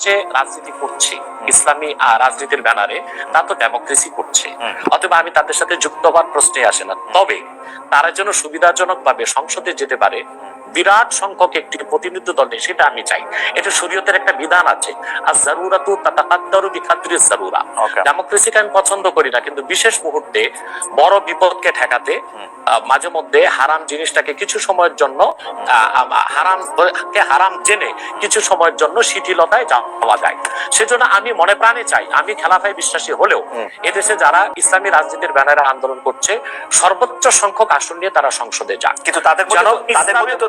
সে রাজনীতি করছে ইসলামী রাজনীতির ব্যানারে তা তো ডেমোক্রেসি করছে। অথবা আমি তাদের সাথে যুক্ত হওয়ার প্রশ্নে আসে না। তবে তারা যেন সুবিধাজনক ভাবে সংসদে যেতে পারে বিরাট সংখ্যক একটি প্রতিনিধি দল নেই সেটা আমি চাই। এটা শরীয়তের একটা বিধান আছে। আর জারুরাতু তাতাকাদ্দারু বিখাদ্রিস জারুরা. ডেমোক্রেসিকে আমি পছন্দ করি না কিন্তু বিশেষ মুহূর্তে বড় বিপদকে ঠেকাতে মাঝে মধ্যে হারাম জিনিসটাকে কিছু সময়ের জন্য হারাম কে হারাম জেনে কিছু সময়ের জন্য শিথিলতায় যাওয়া যায়। সেজন্য আমি মনে প্রাণে চাই আমি খেলাফায় বিশ্বাসী হলেও এদেশে যারা ইসলামী রাজনীতির ব্যানারে আন্দোলন করছে সর্বোচ্চ সংখ্যক আসন নিয়ে তারা সংসদে যাক। কিন্তু তাদের যেন তো- তাদের মধ্যে তো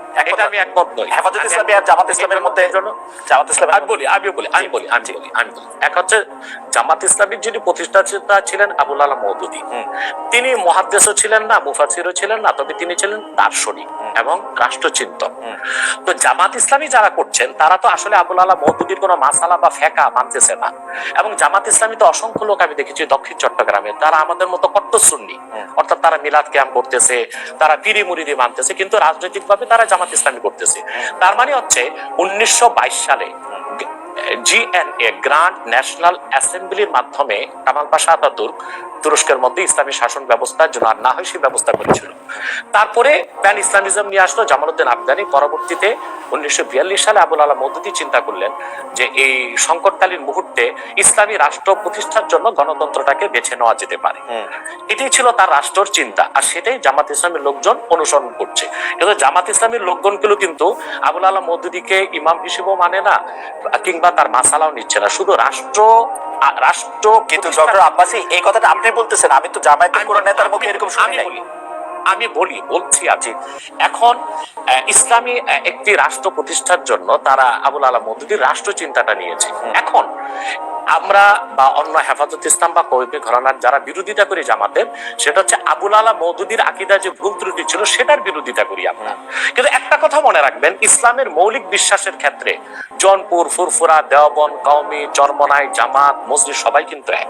এটা আমি একমত নই। হেফাজত ইসলামী আর জামাত ইসলামের মধ্যে জামাত ইসলামের আমি বলি আমি বলি আমি বলি আমি বলি আমি বলি। এক হচ্ছে জামাত ইসলামীর যিনি প্রতিষ্ঠাতা ছিলেন আবুল আলাহ মৌদুদি। তিনি মহাদ্দেশও ছিলেন না মুফাসিরও ছিলেন না তবে তিনি ছিলেন দার্শনিক এবং রাষ্ট্রচিন্তক। তো জামাত ইসলামী যারা করছেন তারা তো আসলে আবুল আলাহ মৌদুদির কোনো মাসালা বা ফেকা মানতেছে না। এবং জামাত ইসলামী তো অসংখ্য লোক আমি দেখেছি দক্ষিণ চট্টগ্রামে তারা আমাদের মতো কট্টর সুন্নি অর্থাৎ তারা মিলাদ ক্যাম্প করতেছে তারা পিরি মুরিদি মানতেছে কিন্তু রাজনৈতিক ভাবে তারা জামাত ইসলামী করতেছে। তার মানে হচ্ছে উনিশশো বাইশ সালে জিএনএ গ্র্যান্ড ন্যাশনাল অ্যাসেম্বলির মাধ্যমে কামাল পাশা আতাতুর্ক তুরস্কের মধ্যে ইসলামী শাসন ব্যবস্থার জন্য আর না হয় সেই ব্যবস্থা করেছিল। তারপরে প্যান ইসলামিজম নিয়ে আসলো জামালউদ্দিন আফগানি। পরবর্তীতে উনিশশো সালে আবুল আলা মৌদুদি চিন্তা করলেন যে এই সংকটকালীন মুহূর্তে ইসলামী রাষ্ট্র প্রতিষ্ঠার জন্য গণতন্ত্রটাকে বেছে নেওয়া যেতে পারে। এটাই ছিল তার রাষ্ট্রর চিন্তা আর সেটাই জামাত ইসলামের লোকজন অনুসরণ করছে। কিন্তু জামাত ইসলামের লোকজনগুলো কিন্তু আবুল আলা মৌদুদিকে ইমাম হিসেবেও মানে না কিংবা তার মাসালাও নিচ্ছে না। শুধু রাষ্ট্র রাষ্ট্র কিন্তু ডক্টর আব্বাসি এই কথাটা আপনি বলতেছেন আমি তো জামায়াতের আমি- কোন নেতার মুখে এরকম শুনি নাই। বলি আমি বলি বলছি আজি এখন ইসলামী একটি রাষ্ট্র প্রতিষ্ঠার জন্য তারা আবুল আলা মদুদির রাষ্ট্র চিন্তাটা নিয়েছে এখন আমরা বা অন্য হেফাজত ইসলাম বা কবি ঘরানার যারা বিরোধিতা করি জামাতের, সেটা হচ্ছে আবুল আলা মৌদুদির আকিদা যে ভুল ত্রুটি ছিল সেটার বিরোধিতা করি আমরা। কিন্তু একটা কথা মনে রাখবেন, ইসলামের মৌলিক বিশ্বাসের ক্ষেত্রে জনপুর, ফুরফুরা দেওবন কওমি, চরমনাই, জামাত, মসজিদ সবাই কিন্তু এক।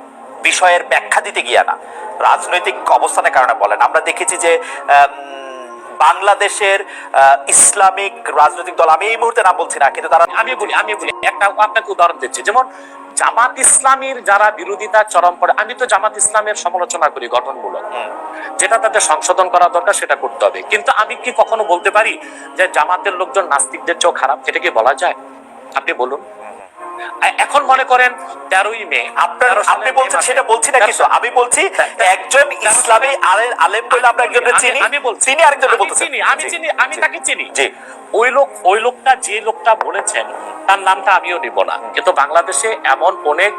বিষয়ের ব্যাখ্যা দিতে গিয়া না। রাজনৈতিক অবস্থানের কারণে বলেন। আমরা দেখেছি যে বাংলাদেশের ইসলামিক রাজনৈতিক দল আমি এই মুহূর্তে নাম বলছি না কিন্তু তারা আমি বলি আমি বলি একটা আপনাকে উদাহরণ দিচ্ছি। যেমন জামাত ইসলামীর যারা বিরোধিতা চরম পড়ে আমি তো জামাত ইসলামের সমালোচনা করি গঠনমূলক। যেটা তাদের সংশোধন করা দরকার সেটা করতে হবে। কিন্তু আমি কি কখনো বলতে পারি যে জামাতের লোকজন নাস্তিকদের চেয়েও খারাপ? এটা কি বলা যায়? আপনি বলুন। এখন মনে করেন তেরোই মে। আপনার আপনি বলছেন সেটা বলছি না কিছু আমি বলছি একজন ইসলামী আলে- আলেম বলে আমরা একজনকে চিনি? আমি বলছি। তিনি আরেকজনকে আমি বলতেছেন। চিনি আমি চিনি আমি তাকে চিনি। জি। ওই লোক ওই লোকটা যে লোকটা বলেছেন তার নামটা আমিও নিব না। কিন্তু বাংলাদেশে এমন অনেক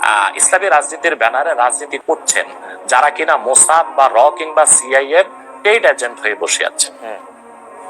আহ, ইসলামী রাজনীতির ব্যানারে রাজনীতি করছেন যারা কিনা মোসাদ বা র কিংবা সিআই এর পেইড এজেন্ট হয়ে বসে আছে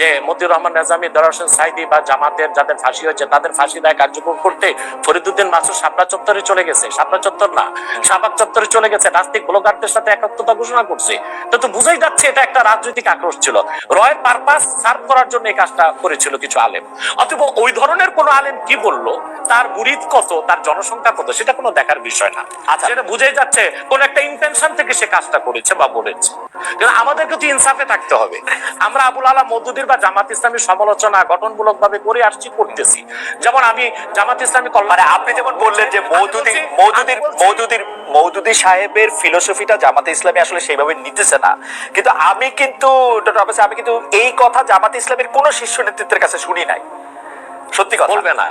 যে মতিউর রহমান নেজামি দরাসেন সাইদি বা জামাতের যাদের ফাঁসি হয়েছে তাদের ফাঁসি দায় কার্যক্রম করতে ফরিদুদ্দিন মাসুদ শাপলা চত্বরে চলে গেছে। শাপলা চত্বর না শাহবাগ চত্বরে চলে গেছে। নাস্তিক ব্লগারদের সাথে একাত্মতা ঘোষণা করছে। তো তো বুঝাই যাচ্ছে এটা একটা রাজনৈতিক আক্রোশ ছিল। রয়ের পারপাস সার্ভ করার জন্য এই কাজটা করেছিল কিছু আলেম। অথবা ওই ধরনের কোন আলেম কি বলল? তার মুরিদ কত? তার জনসংখ্যা কত? সেটা কোনো দেখার বিষয় না। আচ্ছা। সেটা বুঝেই যাচ্ছে কোন একটা ইন্টেনশন থেকে সে কাজটা করেছে বা বলেছে। কিন্তু আমাদেরকে তো ইনসাফে থাকতে হবে। আমরা আবুল আলা মদুদির বা জামাত ইসলামী সমালোচনা গঠনমূলক ভাবে করে আসছি করতেছি। যেমন আমি জামাত ইসলামী কল্যাণ মানে আপনি যেমন বললেন যে মৌদুদি আমি বলছি- মৌদুদির মৌদুদির মৌদুদি সাহেবের ফিলোসফিটা জামাতে ইসলামী আসলে সেইভাবে নিতেছে না। কিন্তু আমি কিন্তু আমি কিন্তু এই কথা জামাতে ইসলামের কোন শীর্ষ নেতৃত্বের কাছে শুনি নাই। সত্যি কথা। বলবে না।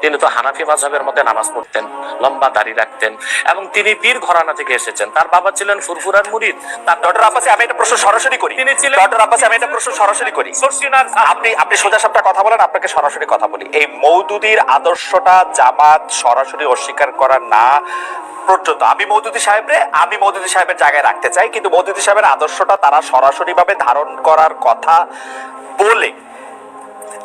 তিনি তো হানাফি মাঝহের মধ্যে নামাজ পড়তেন লম্বা দাড়ি রাখতেন এবং তিনি পীর ঘরানা থেকে এসেছেন। তার বাবা ছিলেন ফুরফুরার মুরিদ। তার ডক্টর আব্বাসি আমি একটা প্রশ্ন সরাসরি করি। তিনি ছিলেন- ডক্টর আব্বাসি আমি একটা প্রশ্ন সরাসরি করি। আপনি আপনি সোজা সাপটা কথা বলেন আপনাকে সরাসরি কথা বলি। এই মৌদুদির আদর্শটা জামাত সরাসরি অস্বীকার করা না পর্যন্ত আমি মৌদুদি সাহেবরে আমি মৌদুদি সাহেবের জায়গায় রাখতে চাই কিন্তু মৌদুদি সাহেবের আদর্শটা তারা সরাসরি ভাবে ধারণ করার কথা বলে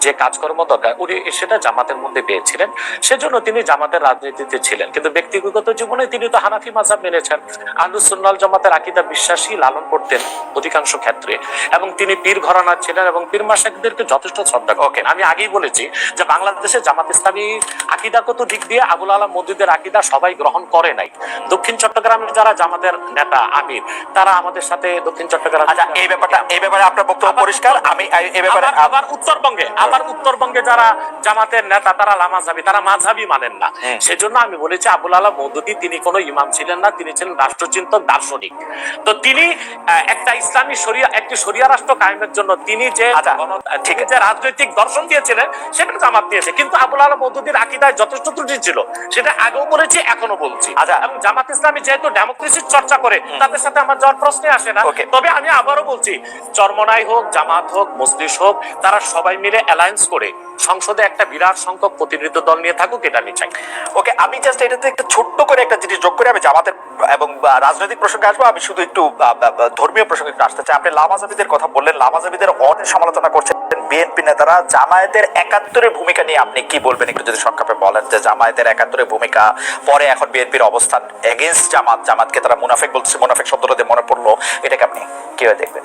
যে কাজকর্ম দরকার উনি সেটা জামাতের মধ্যে পেয়েছিলেন। সেজন্য তিনি জামাতের রাজনীতিতে ছিলেন। কিন্তু ব্যক্তিগত জীবনে তিনি তো হানাফি মাজাব মেনেছেন। আহলুসুন্নাল জামাতের আকিদা বিশ্বাসী লালন করতেন অধিকাংশ ক্ষেত্রে। এবং তিনি পীর ঘরানার ছিলেন এবং পীর মাসাকদেরকে যথেষ্ট শ্রদ্ধা ওকে আমি আগেই বলেছি যে বাংলাদেশে জামাত ইসলামী আকিদাগত দিক দিয়ে আবুল আলাম মসজিদের আকিদা সবাই গ্রহণ করে নাই। দক্ষিণ চট্টগ্রামের যারা জামাতের নেতা আমির তারা আমাদের সাথে দক্ষিণ চট্টগ্রাম আচ্ছা এই ব্যাপারটা এই ব্যাপারে আপনার বক্তব্য পরিষ্কার? আমি এই- ব্যাপারে আবার উত্তরবঙ্গে আবার উত্তরবঙ্গে যারা জামাতের নেতা তারা লামাজাবি তারা মাঝাবি মানেন না। সেজন্য আমি বলেছি আবুল আলাহ মৌদুদি তিনি কোনো ইমাম ছিলেন না তিনি ছিলেন রাষ্ট্রচিন্তক দার্শনিক। তো তিনি একটা ইসলামী শরিয়া একটি শরিয়া রাষ্ট্র কায়েমের জন্য তিনি যে আচ্ছা, ঠিক যে রাজনৈতিক দর্শন দিয়েছিলেন সেটা জামাত দিয়েছে কিন্তু আবুল আলাহ মৌদুদির আকিদায় যথেষ্ট ত্রুটি ছিল। সেটা আগেও বলেছি এখনও বলছি। আচ্ছা। এবং জামাত ইসলামী যেহেতু ডেমোক্রেসির চর্চা করে তাদের সাথে আমার যাওয়ার প্রশ্নে আসে না। তবে আমি আবারও বলছি চরমনাই হোক জামাত হোক মসজিদ হোক তারা সবাই মিলে অ্যালায়েন্স করে সংসদে একটা বিরাট সংখ্যক প্রতিনিধিত্ব দল নিয়ে থাকুক, এটা আমি চাই। ওকে, আমি জাস্ট এটাতে একটা ছোট্ট করে একটা জিনিস যোগ করে আমি জামাতের এবং রাজনৈতিক প্রসঙ্গে আসব। আমি শুধু একটু ধর্মীয় প্রসঙ্গে একটু আসতে চাই। আপনি লামাজাবিদের কথা বললেন। লামাজাবিদের অনেক সমালোচনা করছেন বিএনপি নেতারা। জামায়াতের একাত্তরের ভূমিকা নিয়ে আপনি কি বলবেন? একটু যদি সংক্ষেপে বলেন যে জামায়াতের একাত্তরের ভূমিকা, পরে এখন বিএনপির অবস্থান এগেনস্ট জামাত, জামাতকে তারা মুনাফেক বলছে, মুনাফেক শব্দটা দিয়ে মনে পড়ল। এটাকে আপনি কীভাবে দেখবেন?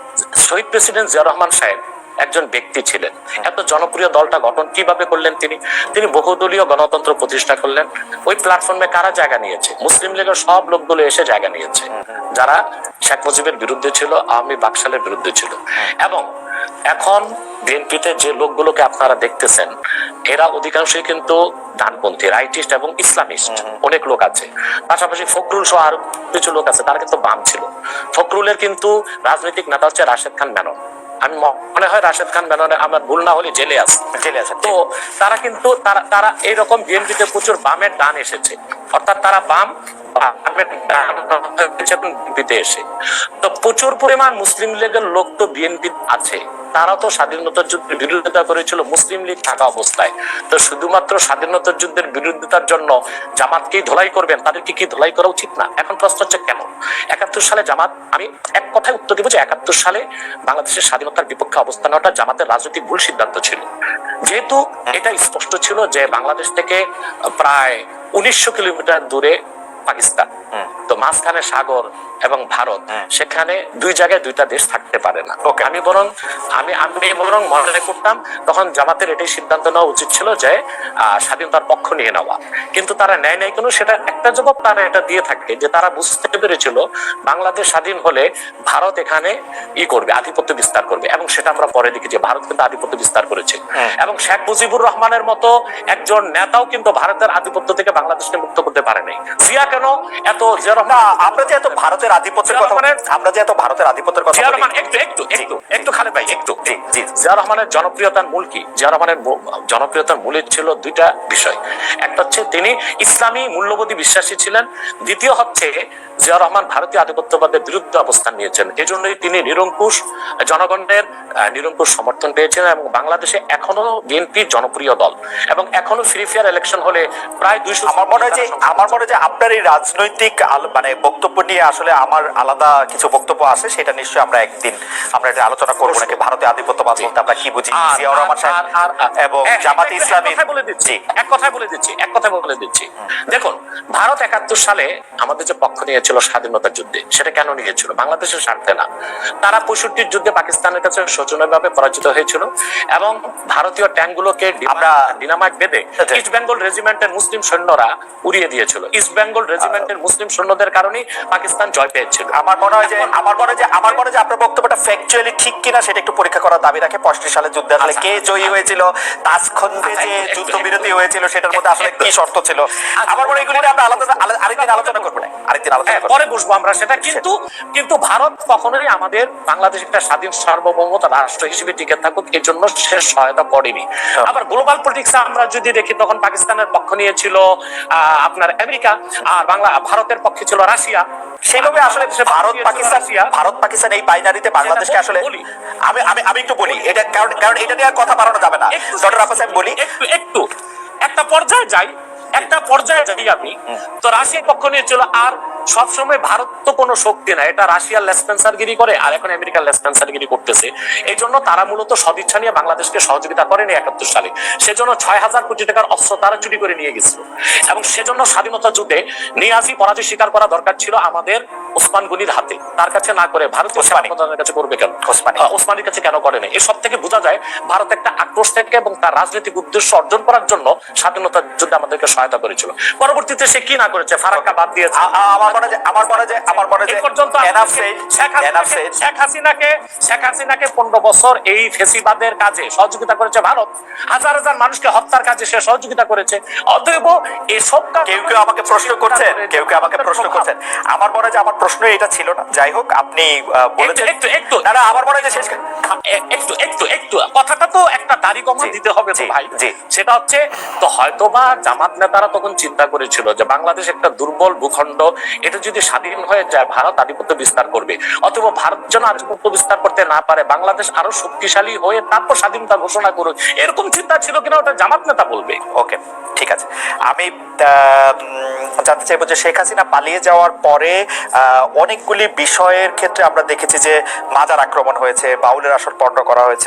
শহীদ প্রেসিডেন্ট জিয়া রহমান সাহেব। একজন ব্যক্তি ছিলেন। এত জনপ্রিয় দলটা গঠন কীভাবে করলেন তিনি? তিনি বহুদলীয় গণতন্ত্র প্রতিষ্ঠা করলেন। ওই প্ল্যাটফর্মে কারা জায়গা নিয়েছে? মুসলিম লীগের সব লোকগুলো এসে জায়গা নিয়েছে। যারা শেখ মুজিবের বিরুদ্ধে ছিল, আওয়ামী বাকশালের বিরুদ্ধে ছিল। এবং এখন বিএনপিতে যে লোকগুলোকে আপনারা দেখতেছেন, এরা অধিকাংশই কিন্তু ডানপন্থী রাইটিস্ট এবং ইসলামিস্ট অনেক লোক আছে। পাশাপাশি ফখরুল সহ আরও কিছু লোক আছে, তারা কিন্তু বাম ছিল। ফখরুলের কিন্তু রাজনৈতিক নেতা হচ্ছে রাশেদ খান মেনন। আমি মনে হয় রাশেদ খান মেননে আমার ভুল না হলে জেলে আছে জেলে আছে। তো তারা কিন্তু, তারা তারা এইরকম বিএনপিতে প্রচুর বামের ডান এসেছে। অর্থাৎ তারা বাম এসে তো প্রচুর পরিমাণ মুসলিম লীগের লোক তো বিএনপি আছে। তারা তো স্বাধীনতার যুদ্ধের বিরোধিতা করেছিল মুসলিম লীগ থাকা অবস্থায়। তো শুধুমাত্র স্বাধীনতার যুদ্ধের বিরোধিতার জন্য করবেন, তাদেরকে কি করা উচিত না? এখন প্রশ্ন হচ্ছে কেন? একাত্তর সালে জামাত, আমি এক কথায় উত্তর দিব যে একাত্তর সালে বাংলাদেশের স্বাধীনতার বিপক্ষে অবস্থান নেওয়াটা জামাতের রাজনৈতিক ভুল সিদ্ধান্ত ছিল। যেহেতু এটা স্পষ্ট ছিল যে বাংলাদেশ থেকে প্রায় উনিশশো কিলোমিটার দূরে পাকিস্তান। তো মাঝখানে সাগর এবং ভারত সেখানে দুই জায়গায় দুইটা দেশ থাকতে পারে না। Okay. আমি বরং আমি আমি বরং মনে করতাম তখন জামাতের এটাই সিদ্ধান্ত নেওয়া উচিত ছিল যে স্বাধীনতার পক্ষ নিয়ে নেওয়া। কিন্তু তারা নেয় নাই কেন সেটা একটা জবাব তারা এটা দিয়ে থাকে যে তারা বুঝতে পেরেছিল বাংলাদেশ স্বাধীন হলে ভারত এখানে ই করবে আধিপত্য বিস্তার করবে এবং সেটা আমরা পরে দেখি যে ভারত কিন্তু আধিপত্য বিস্তার করেছে। এবং শেখ মুজিবুর রহমানের মতো একজন নেতাও কিন্তু ভারতের আধিপত্য থেকে বাংলাদেশকে মুক্ত করতে পারে নাই জিয়া কেন এত রহমান না আমরা যে এত ভারতের আধিপত্যের কথা মানে আমরা যে এত ভারতের আধিপত্যের কথা একটু একটু একটু একটু খালে ভাই একটু। জি জি। জিয়া রহমানের জনপ্রিয়তার মূল কি? জিয়া রহমানের জনপ্রিয়তার মূলে ছিল দুইটা বিষয়। একটা হচ্ছে তিনি ইসলামী মূল্যবোধী বিশ্বাসী ছিলেন। দ্বিতীয় হচ্ছে জিয়া রহমান ভারতীয় আধিপত্যবাদের বিরুদ্ধে অবস্থান নিয়েছেন। এজন্যই তিনি নিরঙ্কুশ জনগণের নিরঙ্কুশ সমর্থন পেয়েছেন এবং বাংলাদেশে এখনও বিএনপি জনপ্রিয় দল। এবং এখনও ফ্রি ফেয়ার ইলেকশন হলে প্রায় দুইশো আমার মনে হয় যে আমার মনে হয় যে আপনার এই রাজনৈতিক মানে বক্তব্য নিয়ে আসলে আমার আলাদা কিছু বক্তব্য আছে সেটা নিশ্চয়ই আমরা একদিন আমরা এটা আলোচনা করব নাকি ভারতীয় আধিপত্যবাদ কি বুঝি? জিয়াউর রহমান সাহেব এবং জামাতে ইসলামী বলে দিচ্ছি এক কথায় বলে দিচ্ছি এক কথায় বলে দিচ্ছি। দেখুন ভারত একাত্তর সালে আমাদের যে পক্ষ নিয়েছিল স্বাধীনতার যুদ্ধে সেটা কেন নিয়েছিল? বাংলাদেশের স্বার্থে না। তারা পঁয়ষট্টির যুদ্ধে পাকিস্তানের কাছে শোচনীয়ভাবে পরাজিত হয়েছিল এবং ভারতীয় ট্যাঙ্কগুলোকে আমরা- ডিনামাইট বেঁধে আচ্ছা। ইস্ট বেঙ্গল রেজিমেন্টের মুসলিম সৈন্যরা উড়িয়ে দিয়েছিল। ইস্ট বেঙ্গল রেজিমেন্টের মুসলিম সৈন্যদের কারণেই পাকিস্তান জয় পেয়েছিল। আমার মনে হয় যে আমার মনে হয় যে আমার মনে হয় যে আপনার বক্তব্যটা ফ্যাকচুয়ালি ঠিক কিনা সেটা একটু পরীক্ষা করার দাবি পঁয়ষট্টি সালে যুদ্ধে আসলে আচ্ছা। কে জয়ী হয়েছিল? তাজখন্দে আচ্ছা, যে যুদ্ধবিরতি হয়েছিল সেটার মধ্যে আসলে কি শর্ত ছিল। আমার মনে হয় এগুলি আমরা আলাদা আরেকদিন আলোচনা করব। না আরেকদিন আলোচনা হ্যাঁ, পরে বসবো আমরা সেটা। কিন্তু কিন্তু ভারত কখনোই আমাদের বাংলাদেশ একটা স্বাধীন সার্বভৌমতা রাষ্ট্র হিসেবে টিকে থাকুক এর জন্য সে সহায়তা করেনি। হ্যাঁ। আবার গ্লোবাল পলিটিক্স আমরা যদি দেখি তখন পাকিস্তানের পক্ষ নিয়েছিল আহ, আপনার আমেরিকা আর বাংলা ভারতের পক্ষে ছিল রাশিয়া। সেভাবে আসলে ভারত পাকিস্তান। ভারত পাকিস্তান এই বাইনারিতে বাংলাদেশকে আসলে। আমি আমি আমি একটু বলি। এটা কারণ কারণ এটা নিয়ে কথা বাড়ানো যাবে না। ডক্টর আব্বাস আমি বলি। একটু একটু। একটা পর্যায়ে যাই একটা পর্যায়ে যাই আমি। তো রাশিয়ার পক্ষ নিয়ে চলো আর সবসময় ভারত তো কোনো শক্তি না। এটা রাশিয়ার লেসপেন্সারগিরি করে আর এখন আমেরিকার লেসপেন্সারগিরি করতেছে। এই জন্য তারা মূলত সদিচ্ছা নিয়ে বাংলাদেশকে সহযোগিতা করেনি একাত্তর সালে। সেজন্য ছয় হাজার কোটি টাকার অস্ত্র তারা চুরি করে নিয়ে গেছিল। এবং সেজন্য স্বাধীনতা যুদ্ধে নিয়াজি পরাজয় স্বীকার করা দরকার ছিল আমাদের ওসমান গনির হাতে। তার কাছে না করে ভারতীয়। সেনাপ্রধানের কাছে করবে কেন? ওসমানী। আহ, কাছে কেন করে না এসব থেকে বোঝা যায় ভারত একটা আক্রোশ থেকে এবং তার রাজনৈতিক উদ্দেশ্য অর্জন করার জন্য স্বাধীনতা যুদ্ধে আমাদেরকে সহায়তা করেছিল। পরবর্তীতে সে কি না করেছে? ফারাক্কা বাদ দিয়েছে। আমার মনে যে- আমার মনে যে আমার মনে যে পর্যন্ত enough আমাদেরকে said, শেখ enough হাসিনাকে said। শেখ হাসিনাকে শেখ হাসিনাকে পনেরো বছর এই ফেসিবাদের কাজে সহযোগিতা করেছে ভারত। হাজার হাজার মানুষকে হত্যার কাজে সে সহযোগিতা করেছে। অতএব এসব কেউ কেউ আমাকে প্রশ্ন করছেন? কেউ কেউ আমাকে প্রশ্ন করছেন? আমার মনে যে আমার প্রশ্ন এটা ছিল না। যাই হোক আপনি বলেছেন। একটু একটু। না না আমার মনে যে শেষ একটু একটু একটু। কথাটা তো একটা দাড়ি কমা দিতে হবে তো ভাই। সেটা হচ্ছে তো হয়তোবা জামাত নেতারা তখন চিন্তা করেছিল যে বাংলাদেশ একটা দুর্বল ভূখণ্ড এটা যদি স্বাধীন হয়ে যায়, ভারত আধিপত্য বিস্তার করবে। অথবা ভারত যেন আধিপত্য বিস্তার করতে না পারে, বাংলাদেশ আরও শক্তিশালী হয়ে তারপর স্বাধীনতা ঘোষণা করুক, এরকম চিন্তা ছিল কিনা ওটা জামাত নেতা বলবে। ওকে, ঠিক আছে। আমি জানতে চাইব যে শেখ হাসিনা পালিয়ে যাওয়ার পরে অনেকগুলি বিষয়ের ক্ষেত্রে আমরা দেখেছি যে মাজার আক্রমণ হয়েছে, বাউলের আসর পণ্ড করা হয়েছে।